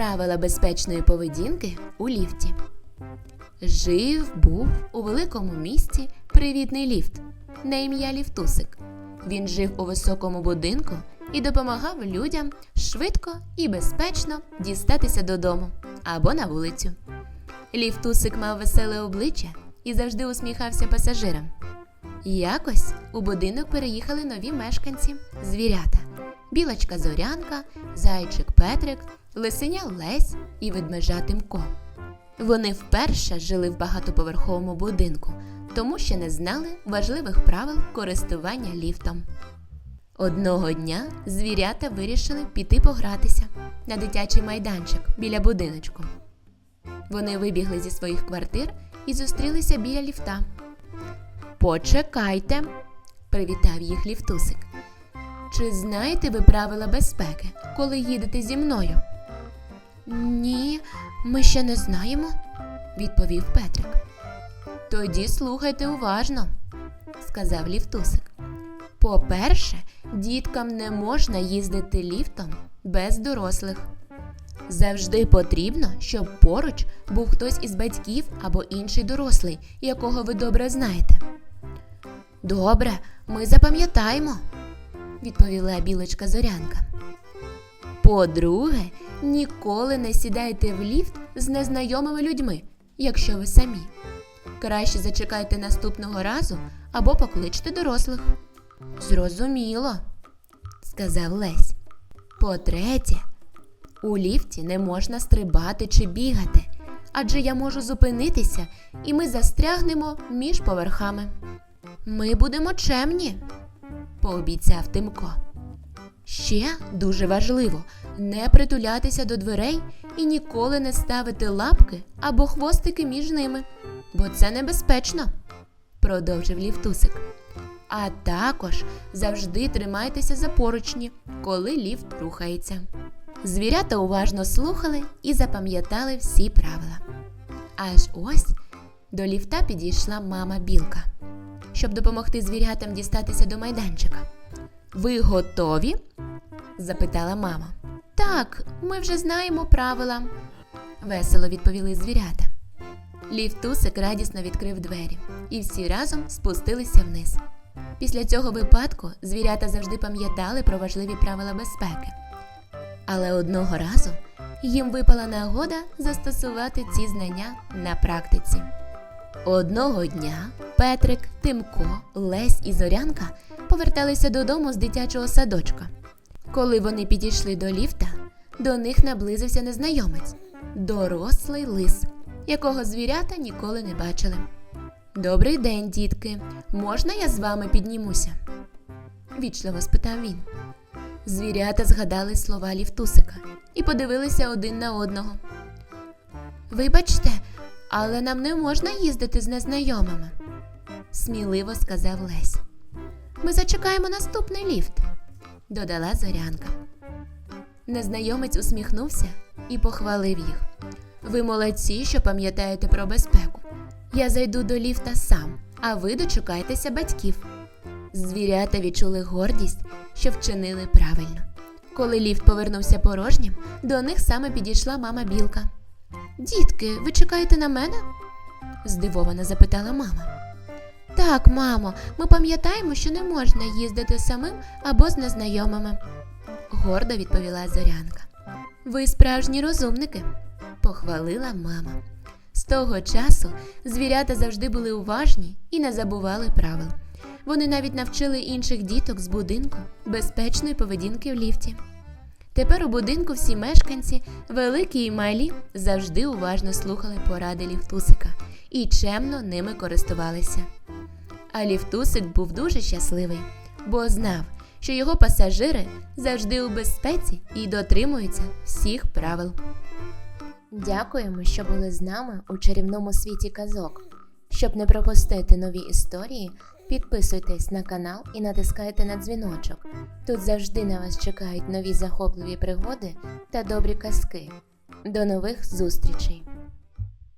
Правила безпечної поведінки у ліфті. Жив був у великому місті привітний ліфт на ім'я Ліфтусик. Він жив у високому будинку і допомагав людям швидко і безпечно дістатися додому або на вулицю. Ліфтусик мав веселе обличчя і завжди усміхався пасажирам. Якось у будинок переїхали нові мешканці звірята: білочка Зорянка, зайчик Петрик, лисеня Лесь і ведмежа Тимко. Вони вперше жили в багатоповерховому будинку, тому ще не знали важливих правил користування ліфтом. Одного дня звірята вирішили піти погратися на дитячий майданчик біля будиночку. Вони вибігли зі своїх квартир і зустрілися біля ліфта. Почекайте, привітав їх ліфтусик. Чи знаєте ви правила безпеки, коли їдете зі мною? Ні, ми ще не знаємо, відповів Петрик. Тоді слухайте уважно, сказав ліфтусик. По-перше, діткам не можна їздити ліфтом без дорослих. Завжди потрібно, щоб поруч був хтось із батьків або інший дорослий, якого ви добре знаєте. Добре, ми запам'ятаємо, відповіла білочка зорянка. По-друге, ніколи не сідайте в ліфт з незнайомими людьми, якщо ви самі. Краще зачекайте наступного разу або покличте дорослих. Зрозуміло, сказав Лесь. По-третє, у ліфті не можна стрибати чи бігати, адже я можу зупинитися, і ми застрягнемо між поверхами. Ми будемо чемні, пообіцяв Тимко. Ще дуже важливо не притулятися до дверей і ніколи не ставити лапки або хвостики між ними, бо це небезпечно, продовжив ліфтусик. А також завжди тримайтеся за поручні, коли ліфт рухається. Звірята уважно слухали і запам'ятали всі правила. Аж ось до ліфта підійшла мама білка, щоб допомогти звірятам дістатися до майданчика. Ви готові? Запитала мама. Так, ми вже знаємо правила, весело відповіли звірята. Ліфтусик радісно відкрив двері, і всі разом спустилися вниз. Після цього випадку звірята завжди пам'ятали про важливі правила безпеки. Але одного разу їм випала нагода застосувати ці знання на практиці. Одного дня Петрик, Тимко, Лесь і Зорянка поверталися додому з дитячого садочка. Коли вони підійшли до ліфта, до них наблизився незнайомець дорослий лис, якого звірята ніколи не бачили. Добрий день, дітки. Можна я з вами піднімуся? вічливо спитав він. Звірята згадали слова ліфтусика і подивилися один на одного. Вибачте, але нам не можна їздити з незнайомими, сміливо сказав Лесь. Ми зачекаємо наступний ліфт, додала зорянка. Незнайомець усміхнувся і похвалив їх. Ви молодці, що пам'ятаєте про безпеку. Я зайду до ліфта сам, а ви дочекайтеся батьків. Звірята відчули гордість, що вчинили правильно. Коли ліфт повернувся порожнім, до них саме підійшла мама білка. Дітки, ви чекаєте на мене? здивовано запитала мама. Так, мамо, ми пам'ятаємо, що не можна їздити самим або з незнайомими, гордо відповіла зорянка. Ви справжні розумники, похвалила мама. З того часу звірята завжди були уважні і не забували правил. Вони навіть навчили інших діток з будинку безпечної поведінки в ліфті. Тепер у будинку всі мешканці, великі і малі, завжди уважно слухали поради ліфтусика і чемно ними користувалися. А ліфтусик був дуже щасливий, бо знав, що його пасажири завжди у безпеці і дотримуються всіх правил. Дякуємо, що були з нами у чарівному світі казок. Щоб не пропустити нові історії, підписуйтесь на канал і натискайте на дзвіночок. Тут завжди на вас чекають нові захопливі пригоди та добрі казки. До нових зустрічей!